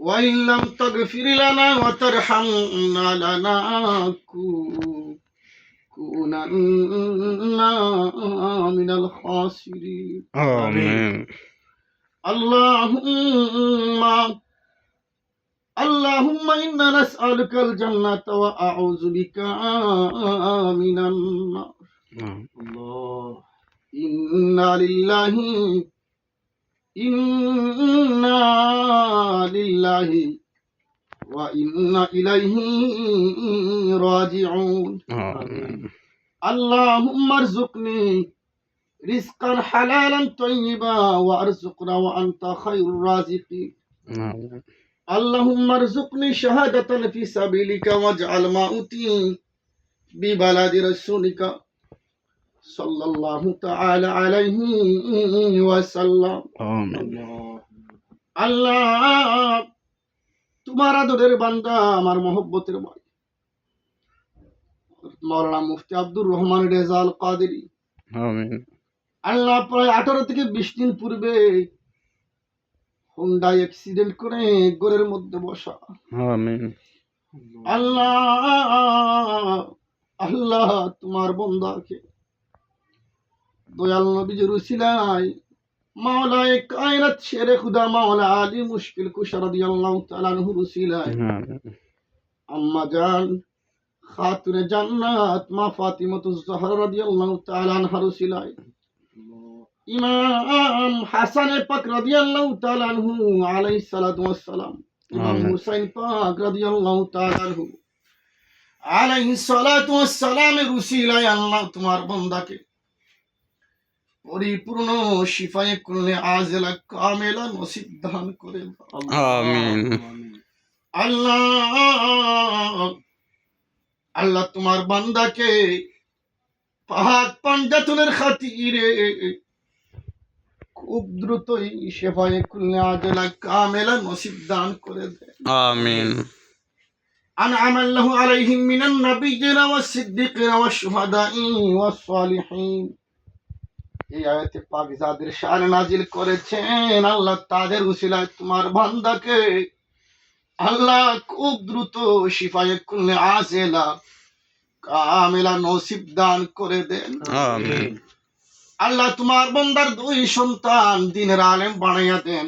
وإن لم تغفر لنا وترحمنا لنكونن من الخاسرين آمين اللهم اللهم إنا نسألك الجنة وأعوذ بك من النار الله إنا لله إنا لله وإنا إليه راجعون آمين اللهم ارزقني رزقا حلالا طيبا وارزقنا وأنت خير الرازقين آمين اللهم ارزقني شهادة في سبيلك واجعل ما أوتي ببلد رسولك সাল্লাল্লাহু তাআলা আল্লাহ তোমার আদরের বান্দা আমার মহব্বতের মাওলানা মুফতি আব্দুর রহমান রেজাল কাদেরি। আমিন। আল্লাহ প্রায় আঠারো থেকে বিশ দিন পূর্বে হোন্ডা অ্যাক্সিডেন্ট করে গোরের মধ্যে বসা। আমিন। আল্লাহ আল্লাহ তোমার বন্দাকে দয়াল নবীজির উসিলায় মাওলায় কায়নাত শেরে খুদা মাওলা আলী মুশকিল কুশা রাদিয়াল্লাহু তাআলা আনহু উসিলায় হ্যাঁ। আম্মা জান খাতুনে জান্নাত মা ফাতিমাতুজ জাহরা রাদিয়াল্লাহু তাআলা আনহা উসিলায় ইমাম হাসান পাক রাদিয়াল্লাহু তাআলা আনহু আলাইহিস সালাতু ওয়াস সালাম। ইমাম হুসাইন পাক রাদিয়াল্লাহু তাআলা আনহু। আলাইহিস সালাতু ওয়াস সালামের উসিলায় আল্লাহ তোমার বান্দাকে। পরিপূর্ণ শিফায়ে কুল্লে আজলা কামেলা নসিব দান করে দাও। آمين আল্লাহ আল্লাহ তোমার বান্দাকে পাহাড় পাঞ্জাতনের খাতিরে খুব দ্রুতই শেফায়ে কুল্লে আজলা কামেলা নসিব দান করে দেয় آمين أنعم الله عليهم من النبيين والصديقين والشهداء والصالحين এই আয়াতে পাক যাদের সার নাজিল করেছেন আল্লাহ তাদের উসিলায় তোমার বান্দাকে আল্লাহ খুব দ্রুত শিফায়ে কুল্লে আসেলা কামেলা নসিব দান করে দেন। আল্লাহ তোমার বন্দার দুই সন্তান দিনের আলেম বানাইয়া দেন।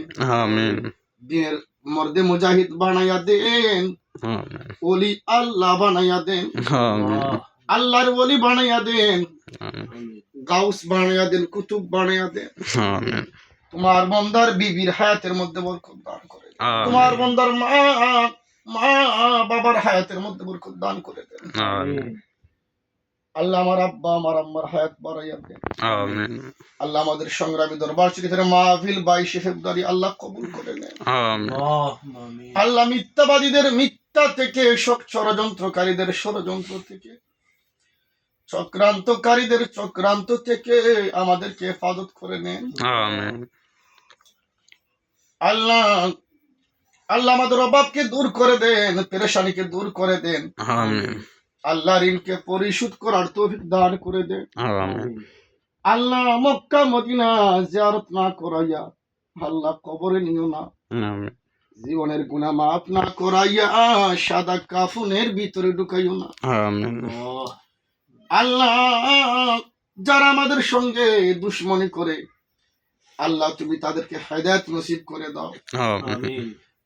দিনের মর্দে মুজাহিদ বানাইয়া দেন। ওলি আল্লাহ বানাইয়া দেন। আল্লাহর ওলি বানাইয়া দেন। গাউস বানিয়া দেন কুতুব বানিয়া দেন। তোমার বন্দার বিবির হায়াতের মধ্যে বরকত দান করে তোমার বন্দার মা মা বাবার হায়াতের মধ্যে বরকত দান করে দেন। আল্লাহ আমার আব্বা আমার আম্মার হায়াত বাড়াইয়া দেন। আমিন। আল্লাহ আমাদের সংগ্রামী দরবার শরীফের মাহফিল বাইশে ফেব্রুয়ারি আল্লাহ কবুল করে নেন। আমিন। আল্লাহ মিথ্যাবাদীদের মিথ্যা থেকে ষড়যন্ত্রকারীদের ষড়যন্ত্র থেকে চক্রান্তকারীদের চক্রান্ত থেকে আমাদেরকে হেফাজত করে নেন। আল্লাহ আল্লাহ আমাদের অভাবকে দূর করে দেন পেরেশানিকে দূর করে দেন। আল্লাহ ঋণকে পরিশোধ করার তৌফিক দান করে দেন। আল্লাহ মক্কা মদিনা জিয়ারত না করাইয়া আল্লাহ কবরে নিও না। জীবনের গুণা মাফ না করাইয়া সাদা কাফুনের ভিতরে ঢুকাইও না। আমিন। আল্লাহ যারা আমাদের সঙ্গে দুশ্মনী করে আল্লাহ তুমি তাদেরকে হেদায়ত নসিব করে দাও।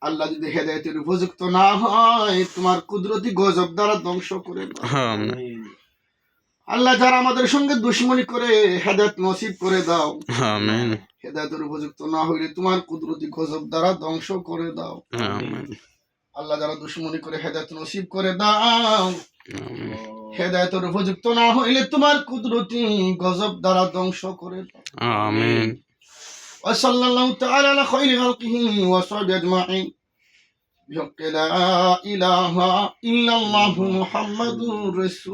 আল্লাহ যদি হেদায়তের উপযুক্ত না হয় তোমার কুদরতি গজব দ্বারা ধ্বংস করে দাও। আল্লাহ যারা আমাদের সঙ্গে দুশ্মনী করে হেদায়ত নসিব করে দাও। হেদায়তের উপযুক্ত না হইলে তোমার কুদরতি গজব দ্বারা ধ্বংস করে দাও। আল্লাহ যারা দুশ্মনী করে হেদায়ত নসিব করে দাও। হেদায়তের উপযুক্ত না হইলে তোমার কুদরতি গজব দ্বারা ধ্বংস করে দাও آمين وصلى الله تعالى على خير خلقه وصحبه أجمعين بحق لا إله إلا الله محمد رسول